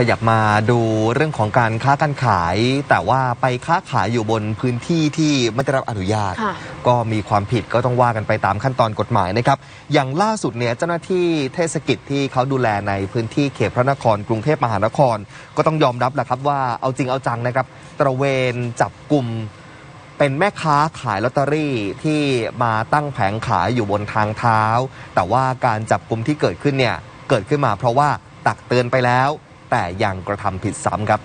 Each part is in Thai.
ขยับมาดูเรื่องของการค้าการขาย แต่ว่าไปค้าขายอยู่บนพื้นที่ที่ไม่ได้รับอนุญาตค่ะก็มีความผิดก็ต้องว่ากันไปตามขั้นตอนกฎหมายนะครับ อย่างล่าสุดเนี่ยเจ้าหน้าที่เทศกิจที่เขาดูแลในพื้นที่เขตพระนครกรุงเทพมหานคร ก็ต้องยอมรับแหละครับว่าเอาจริงเอาจังนะครับ ตระเวนจับกลุ่มเป็นแม่ค้าขายลอตเตอรี่ที่มาตั้งแผงขายอยู่บนทางเท้า แต่ว่าการจับกลุ่มที่เกิดขึ้นเนี่ยเกิดขึ้นมาเพราะว่าตักเตือนไปแล้ว แต่ยังกระทำผิดซ้ำครับ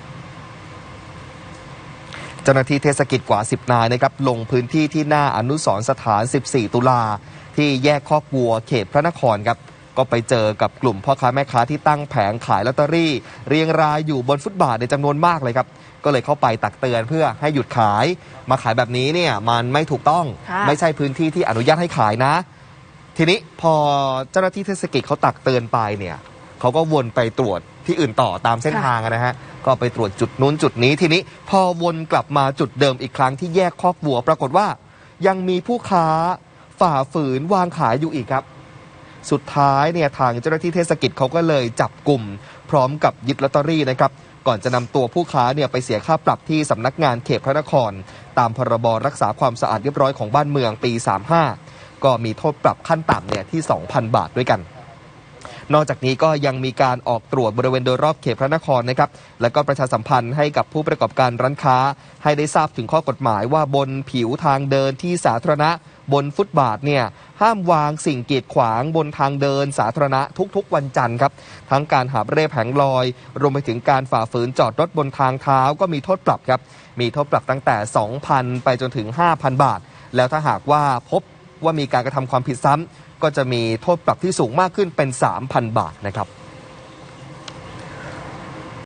เจ้าหน้าที่เทศกิจกว่า 10 นายนะครับลงพื้นที่ที่หน้าอนุสรณ์สถาน 14 ตุลา ที่แยกคอกวัวเขตพระนครครับ ก็ไปเจอกับกลุ่มพ่อค้าแม่ค้าที่ตั้งแผงขายลอตเตอรี่ เรียงรายอยู่บนฟุตบาทในจำนวนมากเลยครับ ก็เลยเข้าไปตักเตือนเพื่อให้หยุดขาย มาขายแบบนี้เนี่ยมันไม่ถูกต้องค่ะไม่ใช่พื้นที่ที่อนุญาตให้ขายนะ ทีนี้พอเจ้าหน้าที่เทศกิจเขาตักเตือนไปเนี่ย เขาก็วนไปตรวจที่อื่นต่อตามเส้นทางนะฮะ ก็ไปตรวจจุดนู้นจุดนี้ทีนี้พอวนกลับมาจุดเดิมอีกครั้งที่แยกคอกวัว ปรากฏว่า ยังมีผู้ค้าฝ่าฝืนวางขายอยู่อีกครับ สุดท้ายเนี่ยทางเจ้าหน้าที่เทศกิจเขาก็เลยจับกลุ่ม พร้อมกับยึดลอตเตอรี่นะครับก่อนจะนำตัวผู้ค้าเนี่ยไปเสียค่าปรับที่สำนักงานเขตพระนคร ตามพรบรักษาความสะอาดเรียบร้อยของบ้านเมืองปี 35 ก็มีโทษปรับขั้นต่ำเนี่ยที่ 2,000 บาทด้วยกัน นอกจากนี้ก็ยังมีการออกตรวจบริเวณโดยรอบเขตพระนครนะครับ แล้วก็ประชาสัมพันธ์ให้กับผู้ประกอบการร้านค้า ให้ได้ทราบถึงข้อกฎหมายว่าบนผิวทางเดินที่สาธารณะบนฟุตบาทเนี่ยห้ามวางสิ่งกีดขวางบนทางเดินสาธารณะทุกๆ วันจันทร์ครับทั้งการหาบเร่แผงลอย รวมไปถึงการฝ่าฝืนจอดรถบนทางเท้าก็มีโทษปรับครับมีโทษปรับตั้งแต่ 2,000 ไปจนถึง 5,000 บาท แล้วถ้าหากว่าพบ ว่ามีการกระทำความผิดซ้ำก็จะมีโทษปรับที่สูงมากขึ้นเป็น 3,000 บาทนะครับ